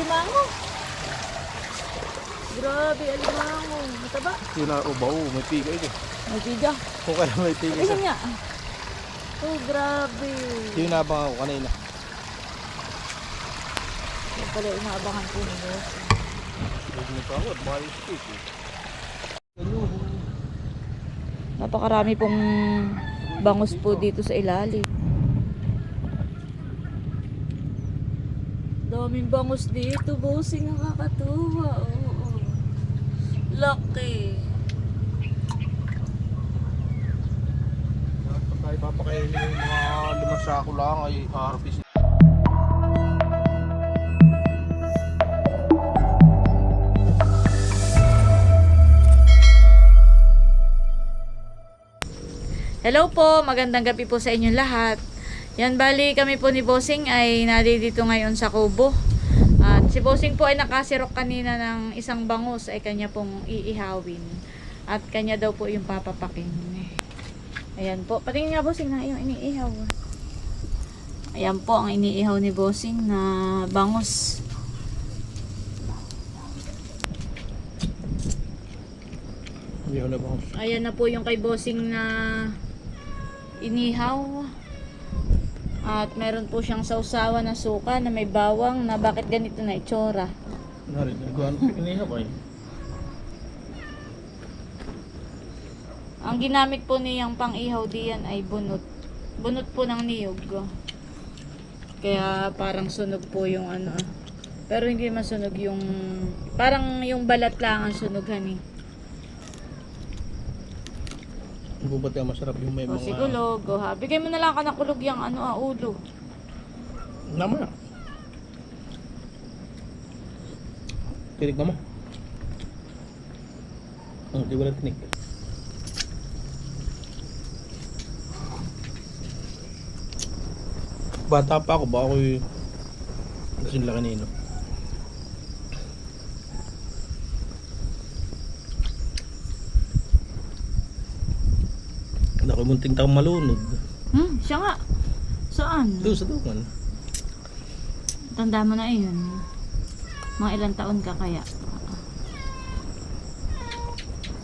alimango. Grabe, alimango. Mataba. Yun na, oh, may piga ito. May piga. Kung kaya may piga isa. niya. Oh, grabe. Yung nabang ako kanina. Yan pala inaabangan ni Boss. Huwag mo pa ako, at yung stick eh. Napakarami pong bangus po dito sa ilalim. Daming bangus dito, bossing nakakatuwa. Oo. Laki. Pag tayo papakainin yung mga limang sako lang ay harvest. Hello po, magandang gabi po sa inyong lahat. Yan, bali kami po ni Bossing ay dito ngayon sa Kubo. At si Bossing po ay nakasirok kanina ng isang bangus ay kanya pong iihawin. At kanya daw po yung papapakin. Ayan po, patingin nga Bossing na yung iniihaw. Ayan po ang iniihaw ni Bossing na bangus. Ko na bang Ayan na po yung kay Bossing na inihaw. At meron po siyang sausawa na suka na may bawang na bakit ganito na itsura. ko eh? Ang ginamit po niyang pang-ihaw diyan ay bunot. Bunot po ng niyog. Kaya parang sunog po yung ano. Pero hindi masunog yung... Parang yung balat lang ang sunog hani. Bubat yung masarap yung may O mga... si kulog. O ha. Bigay mo na lang ka ng kulog yung ano ah, ulo. Nama na. Tinig mo. Oh, di wala tinig. Bata pa ako, ba ako yung kasing laki nino. Naku, munting taong malunod. Hmm, siya nga. Saan? Doon sa dukan. Tanda mo na iyon. Mga ilang taon ka kaya?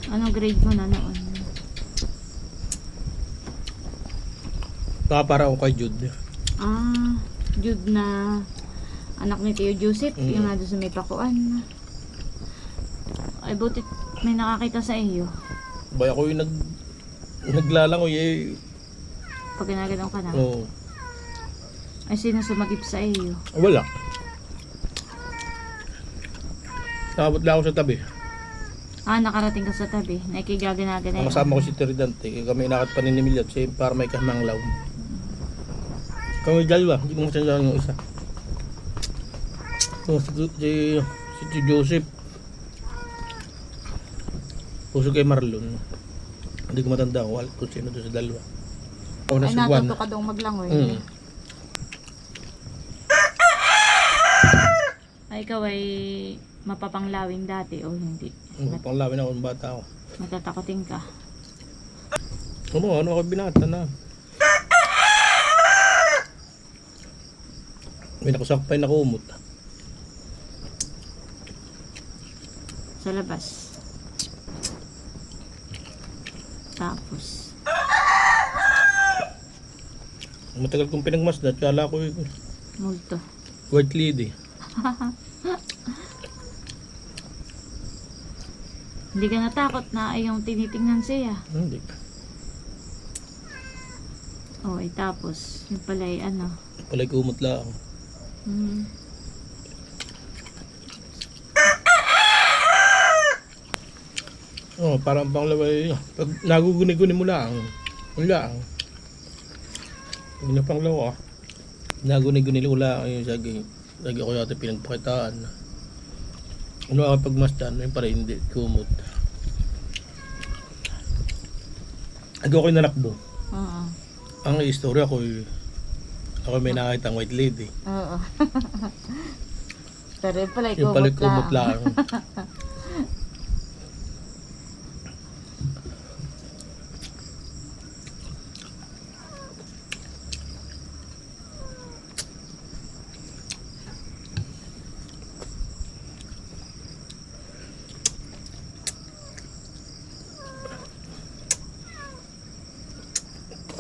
Anong grade mo na noon? Baka para ako kay Jude. Ah, Jude na anak ni Tio Joseph, Mm. yung nado sa may pakuan. Ay, buti may nakakita sa iyo. Bay ako yung nag naglalangoy eh. Pag ginaganon ka na. Oo. Ay, sino sumagip sa iyo? Wala. Nakabot lang ako sa tabi. Ah, nakarating ka sa tabi. Naikigaganagan na Ang kasama ko si Tridante. Kaya kami inakat pa ni Emilio. Siya para may kamanglaw. Kami dalawa. Hindi mo masyadong yung isa. Oh, si, si, si, si Joseph. Puso kay Marlon. Hindi ko matanda kung wal- kung sino doon sa dalawa. Ako na Ay, si Juan. natuto ka doong maglangoy. Mm. Ay, ikaw ay mapapanglawin dati o hindi? Mm, Panglawin ako ng bata ako. Matatakotin ka. Ano, ano ako binata na. May nakusakpay na kumot. Sa labas. Tapos. Matagal kong pinagmasdan, kala ko yung Multo. white lady. Hindi ka natakot na yung tinitingnan siya. Hindi. O, ay tapos. Yung pala ay ano. Palay kumot lang. Hmm. Oh, parang panglaway. Pag naguguni-guni mo lang. Lang. Pag napanglawa, naguni-guni mo lang yung sagi. Lagi ko yata pinagpakitaan. Ano ako pagmasdan, yun pa rin hindi, kumot. Ako ko nanakbo. Oo. Ang istorya ko, ako may nakakita white lady. Oo. Pero yung pala Yung pala kumot lang.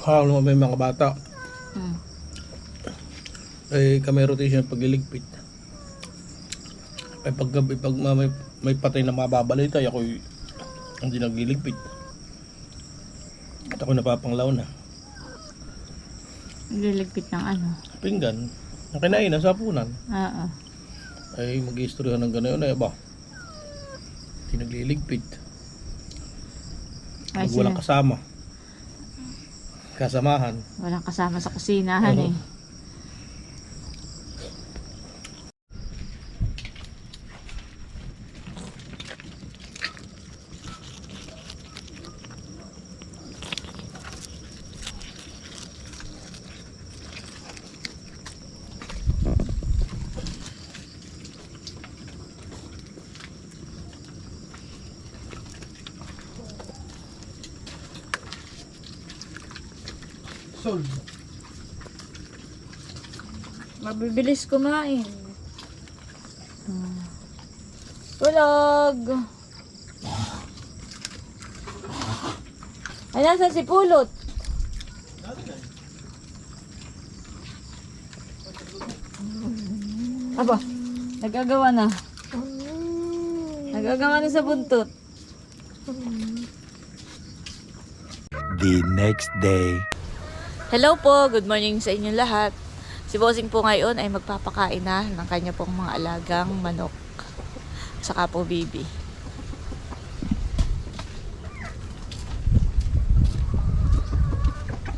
lang. Parang may mga bata. Hmm. Eh, kami rotation pagliligpit. Eh, pag, pag may, may patay na mababalita, ako hindi nagliligpit. At ako napapanglaw na. Liligpit ng ano. Pinggan. Ang kinain na sapunan. Oo. Ay, mag-istorya ng gano'n ay ba? Hindi nagliligpit. Ay, Pag walang kasama. Kasamahan. Walang kasama sa kusinahan eh. Mabibilis kumain. Tulog! Ay, nasa si Pulot? Aba, nagagawa na. Nagagawa na sa buntot. the next day. Hello po, good morning sa inyong lahat. Si Bossing po ngayon ay magpapakain na ng kanya pong mga alagang manok. Saka po baby.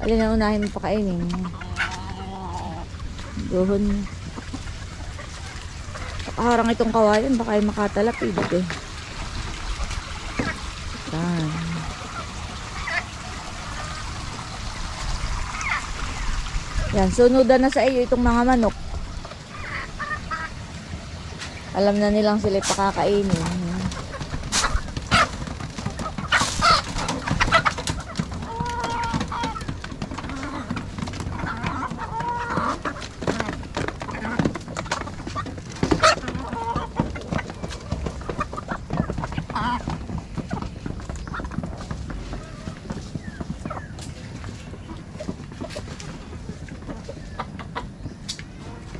Alin na unahin mo pakainin? Guhon. Nakaharang itong kawayan, baka ay makatalapid eh. Yan, sunudan na sa iyo itong mga manok. Alam na nilang sila pakakainin.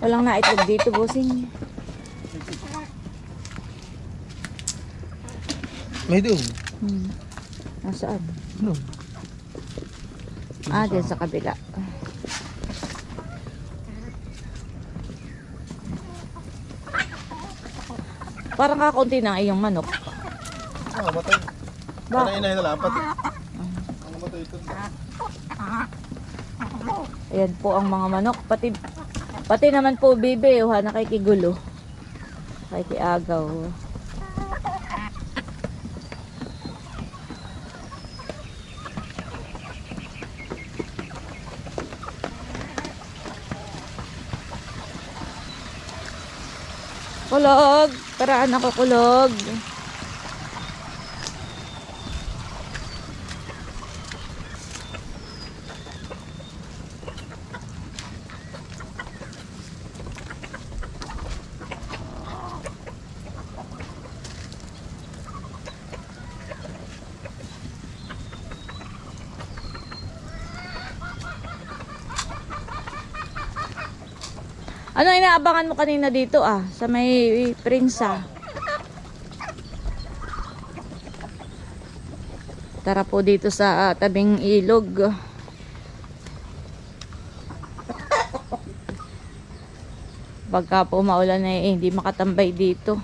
Walang naitlog dito, bossing. May doon. Hmm. Nasaan? Ano? Ah, dyan sa kabila. Parang kakaunti na iyong manok. Ah, matay. Ba? Kanain na nalapat eh. Ang matay ito. Ayan po ang mga manok. Pati, pati naman po bibe, uha na kay. Kulog! Tara anak ko kulog. Ano inaabangan mo kanina dito ah? Sa may prinsa. Tara po dito sa ah, tabing ilog. Pagka po maulan na eh, hindi makatambay dito.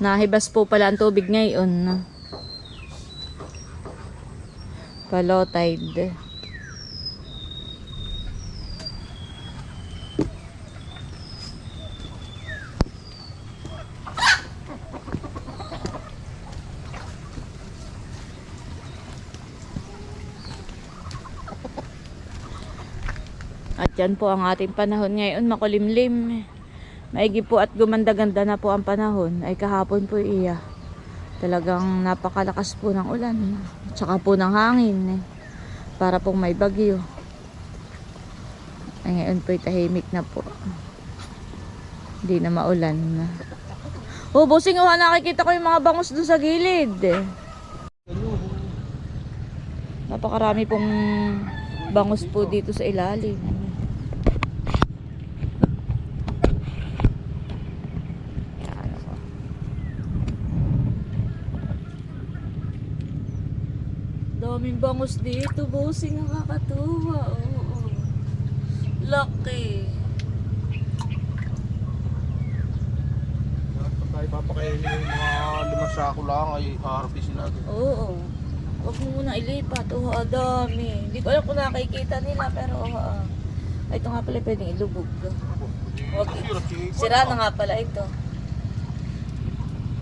Nahibas po pala ang tubig ngayon. Palo tide. At yan po ang ating panahon ngayon, makulimlim. Maigi po at gumanda-ganda na po ang panahon ay kahapon po iya. Talagang napakalakas po ng ulan. Tsaka po ng hangin eh. Para pong may bagyo. Ay ngayon po tahimik na po. Hindi na maulan. Oh, bossing, oh, nakikita ko yung mga bangus doon sa gilid. eh. Napakarami pong bangus po dito sa ilalim. Yan ako. Daming bangus dito, bossing, nakakatuwa. Oo. Lucky. Pag tayo papakainin yung mga limang sako lang ay harvestin natin. Oo. Huwag mo muna ilipat. Oo, oh, dami. Hindi ko alam kung nakikita nila, pero oo. ah. Ay, ito nga pala pwedeng ilubog. Huwag Sira na nga pala ito.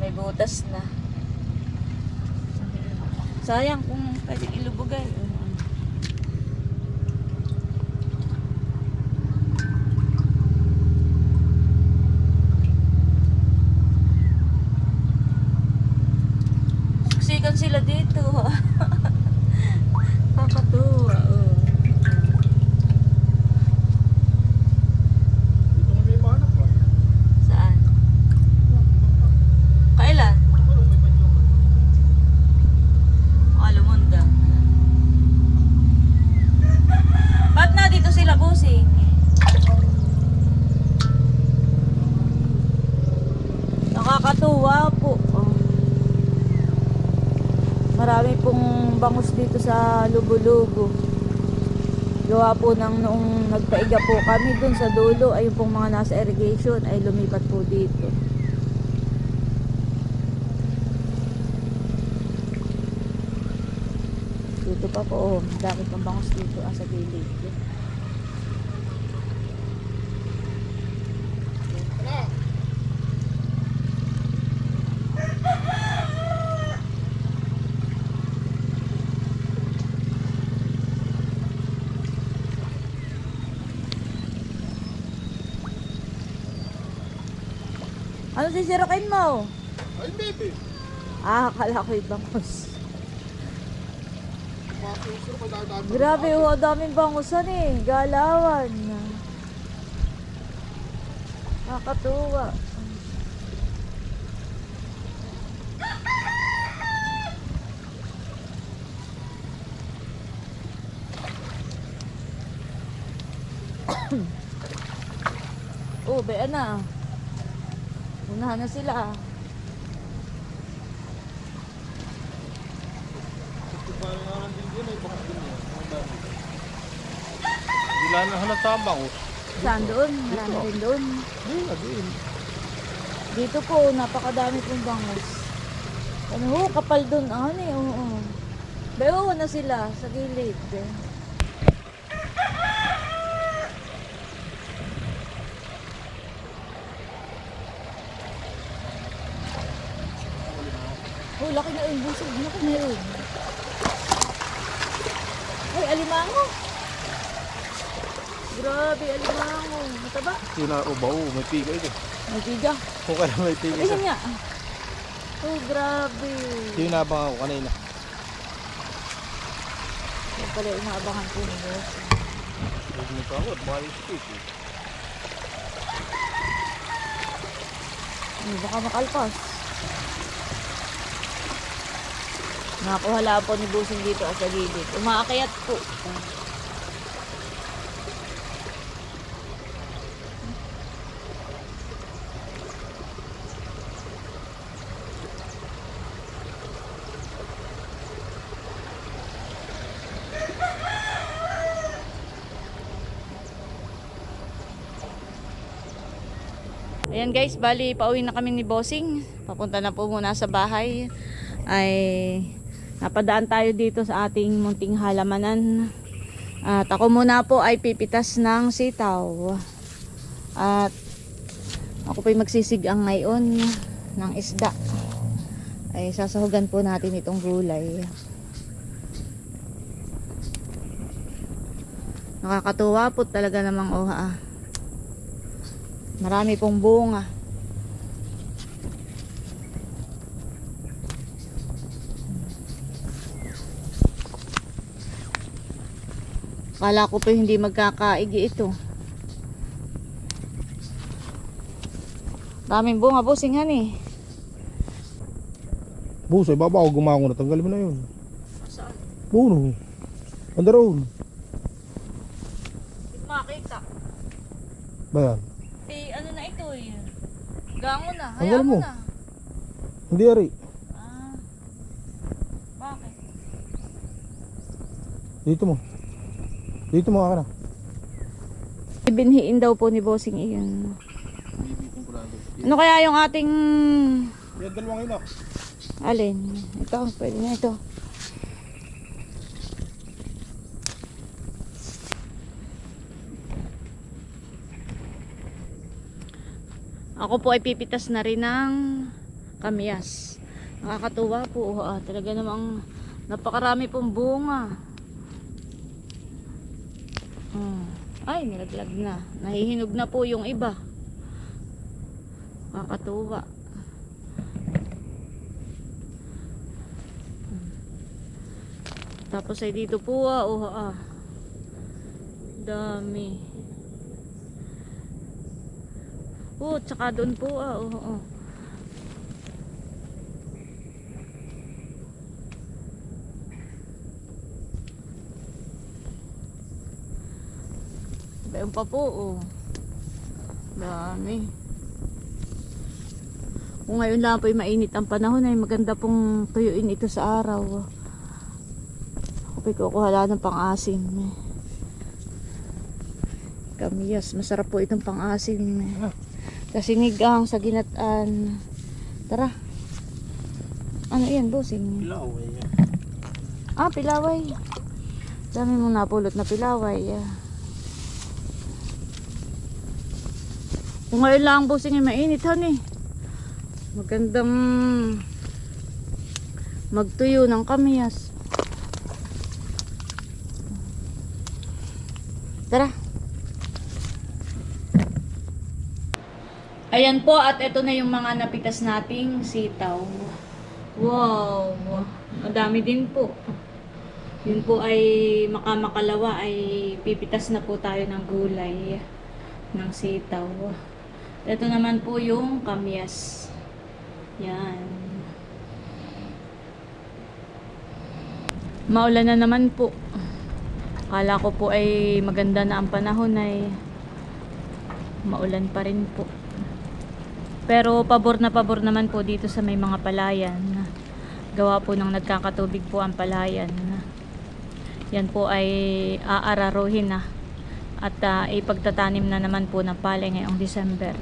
May butas na. Sayang kung pwedeng ilubog ay. Siksikan sila dito. Kakatuwa. Oh. Dito kami may panak ba? Saan? Kailan? Alumunda. Ba't na dito sila busing? Nakakatuwa po. Oh. Marami pong bangus dito sa Lubo-Lubo. Gawa po ng noong nagpaiga po kami dun sa dulo, ayun pong mga nasa irrigation ay lumipat po dito. Dito pa po, oh, dami pang bangus dito ah, sa gilid. Ano sisirakin mo? Ay, baby. Ah, akala ko yung bangus. Grabe, oh, ang daming bangusan eh. Galawan. Nakakatuwa. oh, be na. Unahan na sila. ah. Wala na halata ang bangus. Saan doon? Marami doon. Hindi na din. Dito po, napakadami pong bangus. Ano ho, kapal doon. Ano eh, oo. Bayo na sila sa gilid. Oh, na. Busog. Na yun. Ay, alimango. Grabe, alimango. Mataba. Sina ubaw, may piga ito. May tiga. Kung kaya may piga Ayun nga. Oh, grabe. Yung nabang ako kanina. Yan pala yung inaabangan ko ni Boss. Huwag mo ako, yung stick eh. Baka makalpas. Nakakuha lang po ni Busing dito sa gilid. Umaakayat po. Ayan guys, bali pauwi na kami ni Bossing. Papunta na po muna sa bahay. Ay napadaan tayo dito sa ating munting halamanan. At ako muna po ay pipitas ng sitaw. At ako po'y magsisigang ngayon ng isda. Ay sasahugan po natin itong gulay. Nakakatuwa po talaga namang oha. Marami pong bunga. Kala ko pa hindi magkakaigi ito. Daming bunga, bossing honey. Buso, ibaba ako gumango na. Tanggalin mo na yun. Saan? Buno. Banda roon. Hindi makita. Ba yan? Eh, ano na ito eh. Gango na. Hayaan mo mo. na. Hindi ari. Ah. Bakit? Dito mo. Dito mo ka na. Ibinhiin daw po ni bossing iyon. Ano kaya yung ating... Yan dalawang ina. Alin? Ito, pwede na ito. Ako po ay pipitas na rin ng kamyas. Nakakatuwa po. Ah, talaga namang napakarami pong bunga. Hmm. Ay, nilaglag na. Nahihinog na po yung iba. Nakakatuwa. Tapos ay dito po ah, oh ah. Dami. Oh, tsaka doon po ah, oh, oh. Bayong pa po oh. Dami. Kung ngayon lang po ay mainit ang panahon ay maganda pong tuyuin ito sa araw. Ako kukuha lang ng pang-asim. Kamiyas, masarap po itong pang-asim. Kasi nigang sa ginataan. Tara. Ano yan, bossing? Ilaw eh. Ah, pilaway. Dami mong napulot na pilaway. ah. Kung ngayon lang bossing ay mainit, honey. Magandang magtuyo ng kamiyas. Tara. Ayan po at ito na yung mga napitas nating sitaw. Wow! Madami din po. Yun po ay makamakalawa ay pipitas na po tayo ng gulay ng sitaw. Ito naman po yung kamyas. Yan. Maulan na naman po. Kala ko po ay maganda na ang panahon ay maulan pa rin po. Pero pabor na pabor naman po dito sa may mga palayan. Gawa po ng nagkakatubig po ang palayan. Yan po ay aararuhin na. At uh, ipagtatanim na naman po ng palay ngayong December.